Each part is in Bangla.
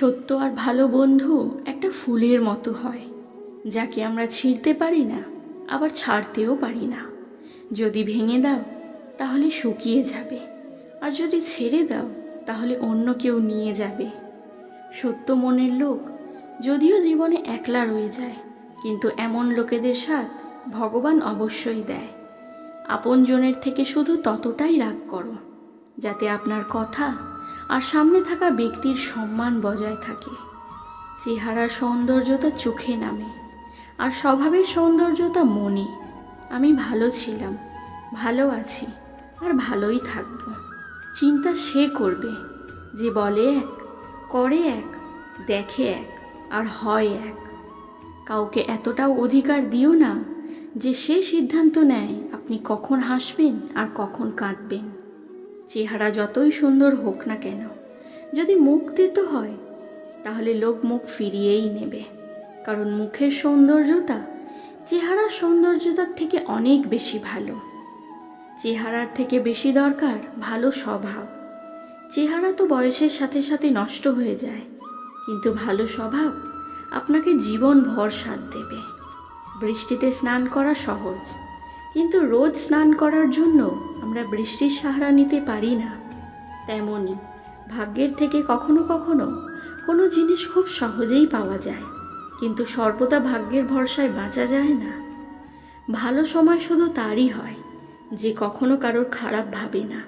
সত্য আর ভালো বন্ধু একটা ফুলের মতো হয়, যাকে আমরা ছিঁড়তে পারি না, আবার ছাড়তেও পারি না। যদি ভেঙে দাও, তাহলে শুকিয়ে যাবে, আর যদি ছেড়ে দাও, তাহলে অন্য কেউ নিয়ে যাবে। সত্য মনের লোক যদিও জীবনে একলা রয়ে যায়, কিন্তু এমন লোকেদের সাথ ভগবান অবশ্যই দেয়। আপনজনের থেকে শুধু ততটাই রাগ করো, যাতে আপনার কথা আর সামনে থাকা ব্যক্তির সম্মান বজায় থাকে। চেহারার সৌন্দর্যতা চোখে নামে, আর স্বভাবের সৌন্দর্যতা মনে। আমি ভালো ছিলাম, ভালো আছি, আর ভালোই থাকব। চিন্তা সে করবে যে বলে এক, করে এক, দেখে এক, আর হয় এক। কাউকে এতটাও অধিকার দিও না যে সে সিদ্ধান্ত নেয় আপনি কখন হাসবেন আর কখন কাঁদবেন। চেহারা যতই সুন্দর হোক না কেন, যদি মুখ তেতো হয়, তাহলে লোক মুখ ফিরিয়েই নেবে। কারণ মুখের সৌন্দর্যতা চেহারার সৌন্দর্যতার থেকে অনেক বেশি ভালো। চেহারার থেকে বেশি দরকার ভালো স্বভাব। চেহারা তো বয়সের সাথে সাথে নষ্ট হয়ে যায়, কিন্তু ভালো স্বভাব আপনাকে জীবন ভর সাথ দেবে। বৃষ্টিতে স্নান করা সহজ। কিন্তু রোজ স্নান করার জন্য আমরা বৃষ্টির সাহারা নিতে পারি না। তেমনই ভাগ্যের থেকে কখনো কখনো কোনো জিনিস খুব সহজেই পাওয়া যায়, কিন্তু সর্বদা ভাগ্যের ভরসায় বাঁচা যায় না। ভালো সময় শুধু তারই হয়, যে কখনো কারোর খারাপ ভাবে না।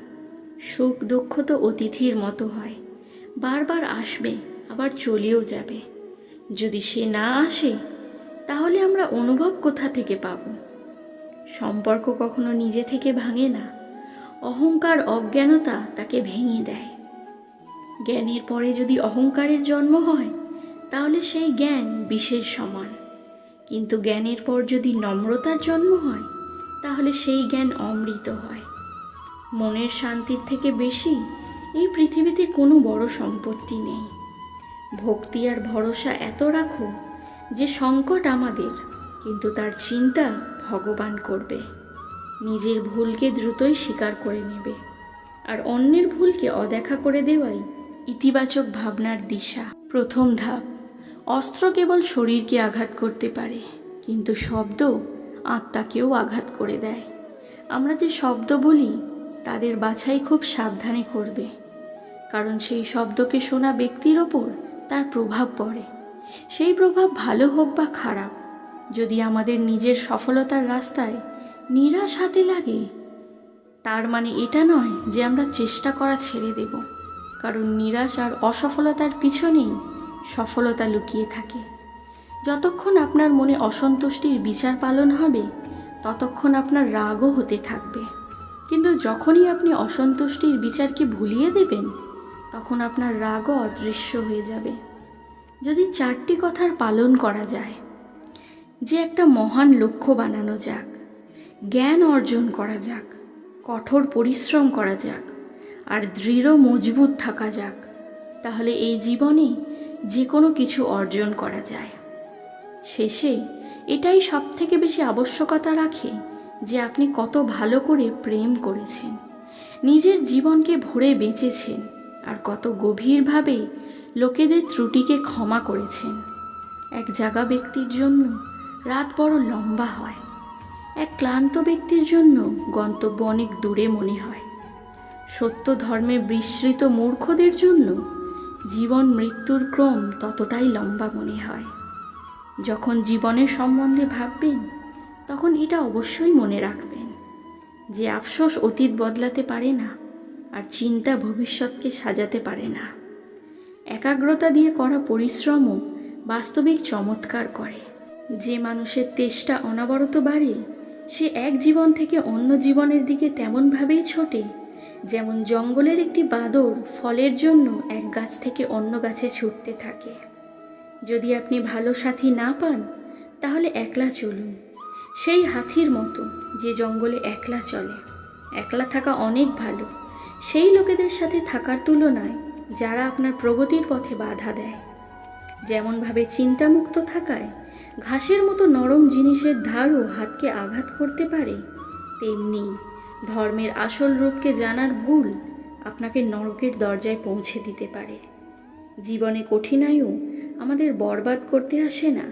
সুখ দুঃখ তো অতিথির মতো হয়, বারবার আসবে, আবার চলেও যাবে। যদি সে না আসে, তাহলে আমরা অনুভব কোথা থেকে পাবো? সম্পর্ক কখনো নিজে থেকে ভাঙে না। অহংকার, অজ্ঞানতা তাকে ভেঙে দেয়। জ্ঞানের পরে যদি অহংকারের জন্ম হয়, তাহলে সেই জ্ঞান বিশেষ সমান। কিন্তু জ্ঞানের পর যদি নম্রতার জন্ম হয়, তাহলে সেই জ্ঞান অমৃত হয়। মনের শান্তির থেকে বেশি এই পৃথিবীতে কোনো বড় সম্পত্তি নেই। ভক্তি আর ভরসা এত রাখো যে সংকট আমাদের কিন্তু তার চিন্তা ভগবান করবে। নিজের ভুলকে দ্রুতই স্বীকার করে নেবে। আর অন্যের ভুলকে অদেখা করে দেওয়াই ইতিবাচক ভাবনার দিশা। প্রথম ধাপ, অস্ত্র কেবল শরীরকে আঘাত করতে পারে, কিন্তু শব্দ আত্মাকেও আঘাত করে দেয়। আমরা যে শব্দ বলি, তাদের বাছাই খুব সাবধানে করবে। কারণ সেই শব্দকে শোনা ব্যক্তির ওপর তার প্রভাব পড়ে। সেই প্রভাব ভালো হোক বা খারাপ যদি আমাদের নিজের সফলতার রাস্তায় নিরাশ হাতে লাগে, তার মানে এটা নয় যে আমরা চেষ্টা করা ছেড়ে দেব। কারণ নিরাশ আর অসফলতার পিছনেই সফলতা লুকিয়ে থাকে। যতক্ষণ আপনার মনে অসন্তুষ্টির বিচার পালন হবে, ততক্ষণ আপনার রাগও হতে থাকবে। কিন্তু যখনই আপনি অসন্তুষ্টির বিচারকে ভুলিয়ে দেবেন, তখন আপনার রাগও অদৃশ্য হয়ে যাবে। যদি চারটি কথার পালন করা যায় যে একটা মহান লক্ষ্য বানানো যাক। জ্ঞান অর্জন করা যাক, কঠোর পরিশ্রম করা যাক, আর দৃঢ় মজবুত থাকা যাক, তাহলে এই জীবনে যে কোনো কিছু অর্জন করা যায়। শেষে এটাই সব থেকে বেশি আবশ্যকতা রাখে যে আপনি কত ভালো করে প্রেম করেছেন, নিজের জীবনকে ভরে বেঁচেছেন, আর কত গভীরভাবে লোকেদের ত্রুটিকে ক্ষমা করেছেন। এক জাগা ব্যক্তির জন্য রাত বড় লম্বা হয়। এক ক্লান্ত ব্যক্তির জন্য গন্তব্য অনেক দূরে মনে হয়। সত্য ধর্মে বিস্মৃত মূর্খদের জন্য জীবন মৃত্যুর ক্রম ততটাই লম্বা মনে হয়। যখন জীবনের সম্বন্ধে ভাববেন, তখন এটা অবশ্যই মনে রাখবেন যে আফসোস অতীত বদলাতে পারে না আর চিন্তা ভবিষ্যৎকে সাজাতে পারে না। একাগ্রতা দিয়ে করা পরিশ্রমও বাস্তবিক চমৎকার করে। যে মানুষের তেষ্টা অনবরত বাড়ে, সে এক জীবন থেকে অন্য জীবনের দিকে তেমনভাবেই ছোটে। যেমন জঙ্গলের একটি বাদর ফলের জন্য এক গাছ থেকে অন্য গাছে ছুটতে থাকে। যদি আপনি ভালো সাথী না পান, তাহলে একলা চলুন। সেই হাতির মতো যে জঙ্গলে একলা চলে। একলা থাকা অনেক ভালো। সেই লোকেদের সাথে থাকার তুলনায় যারা আপনার প্রগতির পথে বাধা দেয়। যেমনভাবে চিন্তামুক্ত থাকায় ঘাসের মতো নরম জিনিসের ধারও হাতকে আঘাত করতে পারে। তেমনি ধর্মের আসল রূপকে জানার ভুল আপনাকে নরকের দরজায় পৌঁছে দিতে পারে। জীবনে কঠিনায়ু আমাদের বরবাদ করতে আসে না,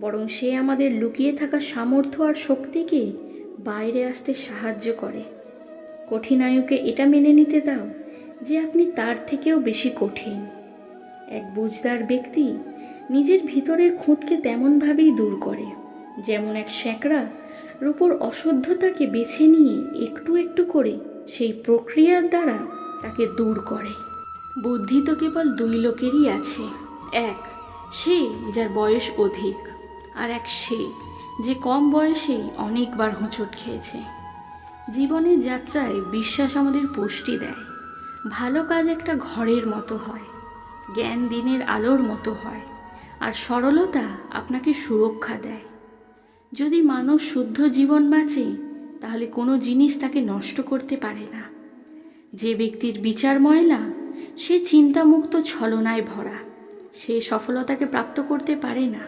বরং সে আমাদের লুকিয়ে থাকা সামর্থ্য আর শক্তিকে বাইরে আসতে সাহায্য করে। কঠিনায়ুকে এটা মেনে নিতে দাও যে আপনি তার থেকেও বেশি কঠিন। এক বুঝদার ব্যক্তি নিজের ভিতরের খুঁতকে তেমনভাবেই দূর করে। যেমন এক স্যাঁকড়া রূপর অশুদ্ধতাকে বেছে নিয়ে একটু একটু করে সেই প্রক্রিয়ার দ্বারা তাকে দূর করে। বুদ্ধি তো কেবল দুই লোকেরই আছে, এক সে যার বয়স অধিক, আর এক সে যে কম বয়সেই অনেকবার হোঁচট খেয়েছে। জীবনের যাত্রায় বিশ্বাস আমাদের পুষ্টি দেয়। ভালো কাজ একটা ঘরের মতো হয়, জ্ঞান দিনের আলোর মতো হয়। আর সরলতা আপনাকে সুরক্ষা দেয়। যদি মানুষ শুদ্ধ জীবন বাঁচে, তাহলে কোনো জিনিস তাকে নষ্ট করতে পারে না। যে ব্যক্তির বিচার ময়লা, সে চিন্তামুক্ত ছলনায় ভরা। সে সফলতাকে প্রাপ্ত করতে পারে না।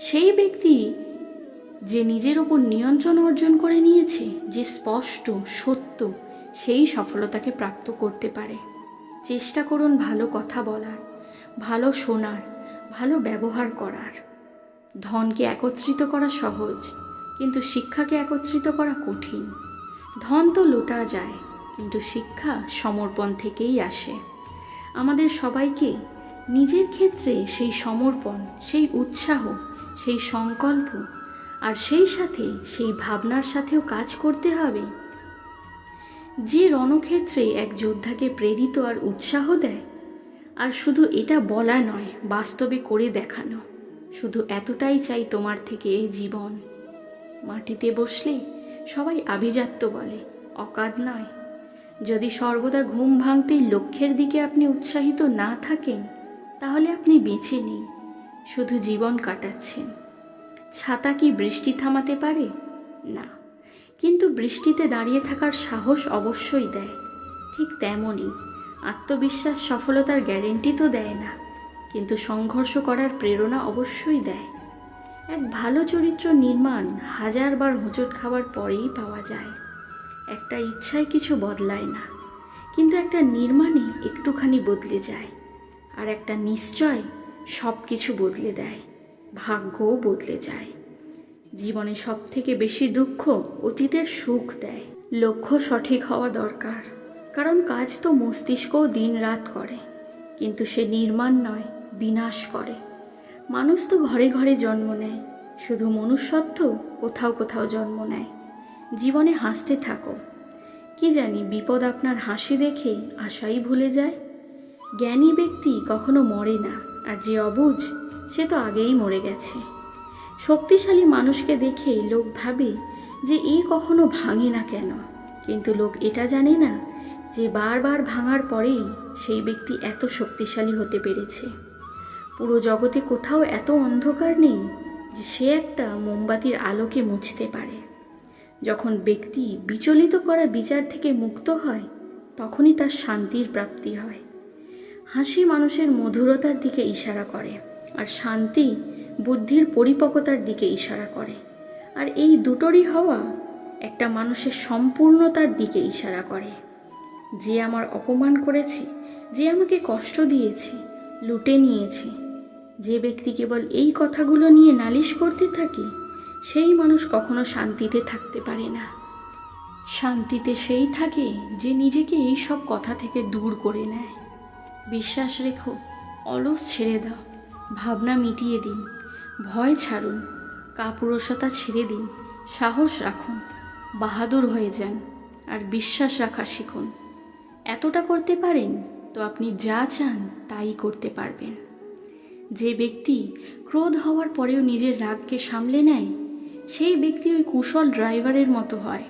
সেই ব্যক্তি যে নিজের ওপর নিয়ন্ত্রণ অর্জন করে নিয়েছে, যে স্পষ্ট, সত্য, সেই সফলতাকে প্রাপ্ত করতে পারে। চেষ্টা করুন ভালো কথা বলার, ভালো শোনার। ভালো ব্যবহার করার। ধনকে একত্রিত করা সহজ, কিন্তু শিক্ষাকে একত্রিত করা কঠিন। ধন তো লোটা যায়, কিন্তু শিক্ষা সমর্পণ থেকেই আসে। আমাদের সবাইকে নিজের ক্ষেত্রে সেই সমর্পণ, সেই উৎসাহ, সেই সংকল্প আর সেই সাথে সেই ভাবনার সাথেও কাজ করতে হবে। যে রণক্ষেত্রে এক যোদ্ধাকে প্রেরিত আর উৎসাহ দেয় আর শুধু এটা বলা নয়, বাস্তবে করে দেখানো। শুধু এতটাই চাই তোমার থেকে এই জীবন। মাটিতে বসলে সবাই আভিজাত্য বলে অকাদ নয়। যদি সর্বদা ঘুম ভাঙতেই লক্ষ্যের দিকে আপনি উৎসাহিত না থাকেন, তাহলে আপনি বেছে নেই। শুধু জীবন কাটাচ্ছেন। ছাতা কি বৃষ্টি থামাতে পারে? না। কিন্তু বৃষ্টিতে দাঁড়িয়ে থাকার সাহস অবশ্যই দেয়। ঠিক তেমনই। আত্মবিশ্বাস, সফলতার গ্যারেন্টি তো দেয় না, কিন্তু সংঘর্ষ করার প্রেরণা অবশ্যই দেয়। এক ভালো চরিত্র নির্মাণ হাজারবার হোঁচট খাওয়ার পরেই পাওয়া যায়। একটা ইচ্ছায় কিছু বদলায় না, কিন্তু একটা নির্মাণে একটুখানি বদলে যায়, আর একটা নিশ্চয় সব কিছু বদলে দেয়, ভাগ্যও বদলে যায়। জীবনে সব থেকে বেশি দুঃখ অতীতের সুখ দেয়। লক্ষ্য সঠিক হওয়া দরকার। কারণ কাজ তো মস্তিষ্কও দিন রাত করে। কিন্তু সে নির্মাণ নয়, বিনাশ করে। মানুষ তো ঘরে ঘরে জন্ম নেয়। শুধু মনুষ্যত্ব কোথাও কোথাও জন্ম নেয়। জীবনে হাসতে থাকো। কি জানি বিপদ আপনার হাসি দেখে আশাই ভুলে যায়। জ্ঞানী ব্যক্তি কখনো মরে না, আর যে অবুঝ, সে তো আগেই মরে গেছে। শক্তিশালী মানুষকে দেখে লোক ভাবে যে এই কখনো ভাঙে না কেন। কিন্তু লোক এটা জানে না যে বারবার ভাঙার পরেই সেই ব্যক্তি এত শক্তিশালী হতে পেরেছে। পুরো জগতে কোথাও এত অন্ধকার নেই যে সে একটা মোমবাতির আলোকে মুছতে পারে। যখন ব্যক্তি বিচলিত করা বিচার থেকে মুক্ত হয়, তখনই তার শান্তির প্রাপ্তি হয়। হাসি মানুষের মধুরতার দিকে ইশারা করে আর শান্তি বুদ্ধির পরিপক্কতার দিকে ইশারা করে। আর এই দুটোরই হওয়া একটা মানুষের সম্পূর্ণতার দিকে ইশারা করে। যে আমার অপমান করেছে, যে আমাকে কষ্ট দিয়েছে, লুটে নিয়েছে। যে ব্যক্তি কেবল এই কথাগুলো নিয়ে নালিশ করতে থাকে, সেই মানুষ কখনো শান্তিতে থাকতে পারে না। শান্তিতে সেই থাকে যে নিজেকে এই সব কথা থেকে দূর করে নেয়। বিশ্বাস রেখো, অলস ছেড়ে দাও, ভাবনা মিটিয়ে দিন, ভয় ছাড়ুন কাপুরসতা ছেড়ে দিন, সাহস রাখুন, বাহাদুর হয়ে যান, আর বিশ্বাস রাখা শিখুন। এতটা করতে পারেন তো আপনি যা চান তাই করতে পারবেন। যে ব্যক্তি ক্রোধ হওয়ার পরেও নিজের রাগকে সামলে নেয়, সেই ব্যক্তি ওই কুশল ড্রাইভারের মতো হয়,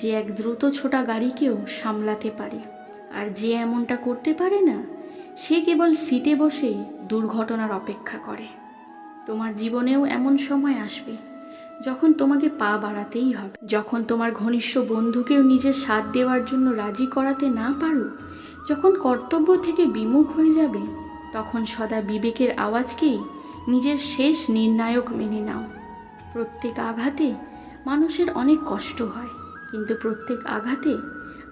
যে এক দ্রুত ছোটা গাড়িকেও সামলাতে পারে। আর যে এমনটা করতে পারে না, সে কেবল সিটে বসে দুর্ঘটনার অপেক্ষা করে। তোমার জীবনেও এমন সময় আসবে যখন তোমাকে পা বাড়াতেই হবে, যখন তোমার ঘনিষ্ঠ বন্ধুকেও নিজের সাথ দেওয়ার জন্য রাজি করাতে না পারো, যখন কর্তব্য থেকে বিমুখ হয়ে যাবে, তখন সদা বিবেকের আওয়াজকেই নিজের শেষ নির্ণায়ক মেনে নাও। প্রত্যেক আঘাতে মানুষের অনেক কষ্ট হয়, কিন্তু প্রত্যেক আঘাতে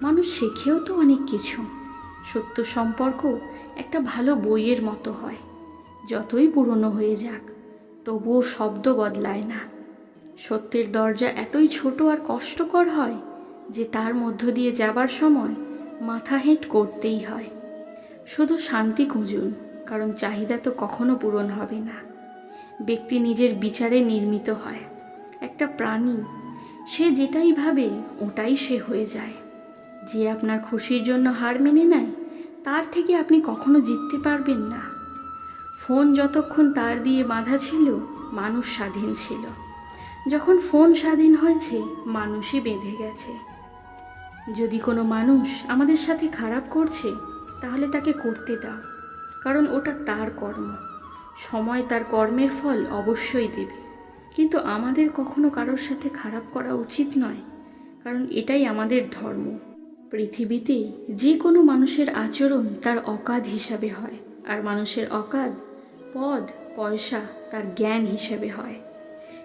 মানুষ শেখেও তো অনেক কিছু। সত্য সম্পর্ক একটা ভালো বইয়ের মতো হয়, যতই পুরনো হয়ে যাক, তবুও শব্দ বদলায় না। সত্যের দরজা এতই ছোট আর কষ্টকর হয় যে তার মধ্য দিয়ে যাবার সময় মাথা হেঁট করতেই হয়। শুধু শান্তি খুঁজুন, কারণ চাহিদা তো কখনো পূরণ হবে না। ব্যক্তি নিজের বিচারে নির্মিত হয়। একটা প্রাণী, সে যেটাই ভাবে, ওটাই সে হয়ে যায়। যে আপনার খুশির জন্য হার মেনে নেয়, তার থেকে আপনি কখনো জিততে পারবেন না। ফোন যতক্ষণ তার দিয়ে বাঁধা ছিল, মানুষ স্বাধীন ছিল। যখন ফোন স্বাধীন হয়েছে, মানুষই বেঁধে গেছে। যদি কোনো মানুষ আমাদের সাথে খারাপ করছে, তাহলে তাকে করতে দাও, কারণ ওটা তার কর্ম। সময় তার কর্মের ফল অবশ্যই দেবে। কিন্তু আমাদের কখনো কারোর সাথে খারাপ করা উচিত নয়, কারণ এটাই আমাদের ধর্ম। পৃথিবীতে যে কোনো মানুষের আচরণ তার অকাদ হিসাবে হয়, আর মানুষের অকাদ পদ, পয়সা তার জ্ঞান হিসেবে হয়।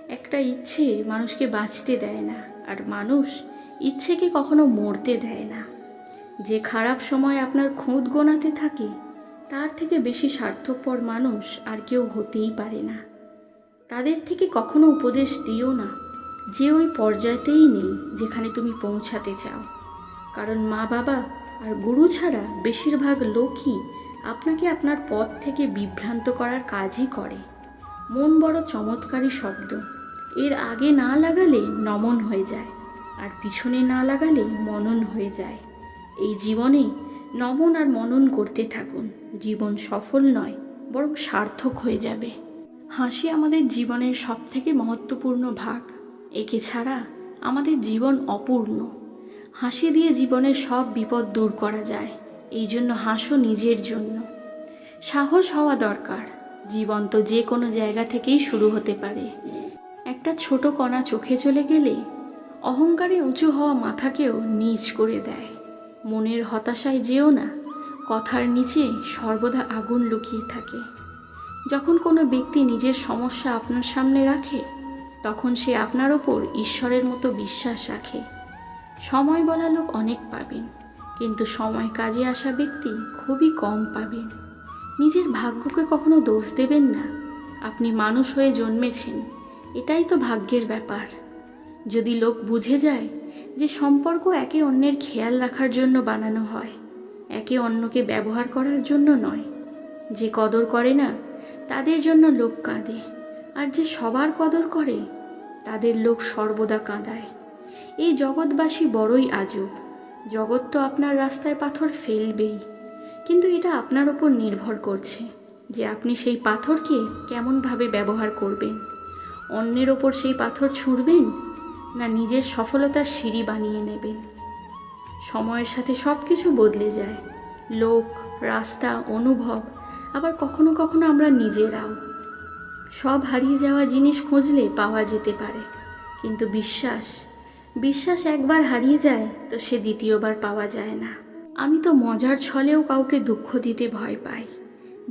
একটা ইচ্ছে মানুষকে বাঁচতে দেয় না, আর মানুষ ইচ্ছেকে কখনো মরতে দেয় না। যে খারাপ সময় আপনার খুঁত গোনাতে থাকে, তার থেকে বেশি স্বার্থপর মানুষ আর কেউ হতেই পারে না। তাদের থেকে কখনো উপদেশ দিও না, যে ওই পর্যায়তেই নেই যেখানে তুমি পৌঁছাতে চাও। কারণ মা বাবা আর গুরু ছাড়া বেশিরভাগ লোকই আপনাকে আপনার পথ থেকে বিভ্রান্ত করার কাজই করে। মন বড় চমৎকারী শব্দ। এর আগে না লাগালে নমন হয়ে যায়, আর পিছনে না লাগালে মনন হয়ে যায়। এই জীবনে নমন আর মনন করতে থাকুন, জীবন সফল নয়, বরং সার্থক হয়ে যাবে। হাসি আমাদের জীবনের সবথেকে মহত্বপূর্ণ ভাগ। একে ছাড়া আমাদের জীবন অপূর্ণ। হাসি দিয়ে জীবনের সব বিপদ দূর করা যায়, এই জন্য হাসো নিজের জন্য। সাহস হওয়া দরকার। জীবন তো যে কোনো জায়গা থেকেই শুরু হতে পারে। একটা ছোট কণা চোখে চলে গেলে অহংকারে উঁচু হওয়া মাথাকেও নিচ করে দেয়। মনের হতাশায় যেও না, কথার নিচে সর্বদা আগুন লুকিয়ে থাকে। যখন কোনো ব্যক্তি নিজের সমস্যা আপনার সামনে রাখে, তখন সে আপনার ওপর ঈশ্বরের মতো বিশ্বাস রাখে। সময় বলা লোক অনেক পাবেন, কিন্তু সময় কাজে আসা ব্যক্তি খুবই কম পাবেন। নিজের ভাগ্যকে কখনো দোষ দেবেন না। আপনি মানুষ হয়ে জন্মেছেন এটাই তো ভাগ্যের ব্যাপার। যদি লোক বুঝে যায় যে সম্পর্ক একে অন্যের খেয়াল রাখার জন্য বানানো হয়, একে অন্যকে ব্যবহার করার জন্য নয়। যে কদর করে না, তাদের জন্য লোক কাঁদে। আর যে সবার কদর করে, তাদের লোক সর্বদা কাঁদায়। এই জগৎবাসী বড়ই আজব। জগৎ তো আপনার রাস্তায় পাথর ফেলবেই। কিন্তু এটা আপনার ওপর নির্ভর করছে যে আপনি সেই পাথরকে কেমনভাবে ব্যবহার করবেন। অন্যের ওপর সেই পাথর ছুঁড়বেন? না নিজের সফলতার সিঁড়ি বানিয়ে নেবেন সময়ের সাথে সব কিছু বদলে যায়। লোক, রাস্তা, অনুভব, আবার কখনো কখনো আমরা নিজেরাও। সব হারিয়ে যাওয়া জিনিস খুঁজলে পাওয়া যেতে পারে। কিন্তু বিশ্বাস বিশ্বাস একবার হারিয়ে যায় তো সে দ্বিতীয়বার পাওয়া যায় না। আমি তো মজার ছলেও কাউকে দুঃখ দিতে ভয় পাই।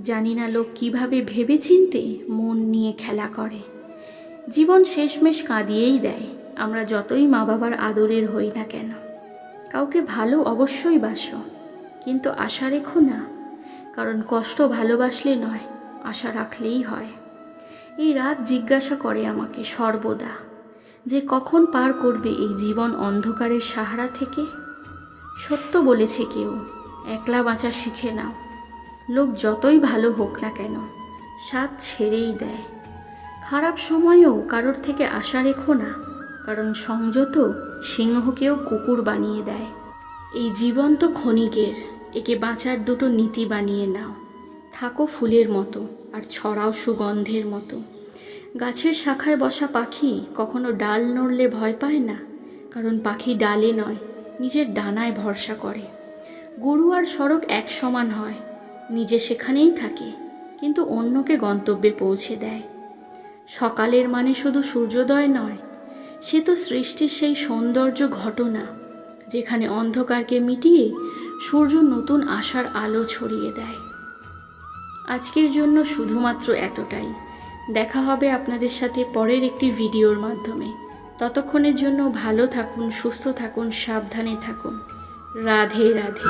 জানি না লোক কীভাবে ভেবে চিনতে মন নিয়ে খেলা করে। জীবন শেষমেশ কাঁদিয়েই দেয়, আমরা যতই মা বাবার আদরের হই না কেন। কাউকে ভালো অবশ্যই বাসো, কিন্তু আশা রেখো না, কারণ কষ্ট ভালোবাসলে নয়, আশা রাখলেই হয়। এই রাত জিজ্ঞাসা করে আমাকে সর্বদা, যে কখন পার করবে এই জীবন অন্ধকারের সাহারা থেকে? সত্য বলেছে কেউ, একলা বাঁচা শিখে নাও। লোক যতই ভালো হোক না কেন, স্বাদ ছেড়েই দেয়। খারাপ সময়েও কারোর থেকে আশা রেখো না, কারণ সংযত সিংহকেও কুকুর বানিয়ে দেয়। এই জীবন তো ক্ষণিকের, একে বাঁচার দুটো নীতি বানিয়ে নাও। থাকো ফুলের মতো, আর ছড়াও সুগন্ধের মতো। গাছের শাখায় বসা পাখি কখনো ডাল নড়লে ভয় পায় না, কারণ পাখি ডালে নয়, নিজের ডানায় ভরসা করে। গরু আর সড়ক এক সমান হয়, নিজে সেখানেই থাকে, কিন্তু অন্যকে গন্তব্যে পৌঁছে দেয়। সকালের মানে শুধু সূর্যোদয় নয়, সে তো সৃষ্টির সেই সৌন্দর্য ঘটনা, যেখানে অন্ধকারকে মিটিয়ে সূর্য নতুন আশার আলো ছড়িয়ে দেয়। আজকের জন্য শুধুমাত্র এতটাই। দেখা হবে আপনাদের সাথে পরের একটি ভিডিওর মাধ্যমে। ততক্ষণের জন্য ভালো থাকুন, সুস্থ থাকুন, সাবধানে থাকুন। রাধে রাধে।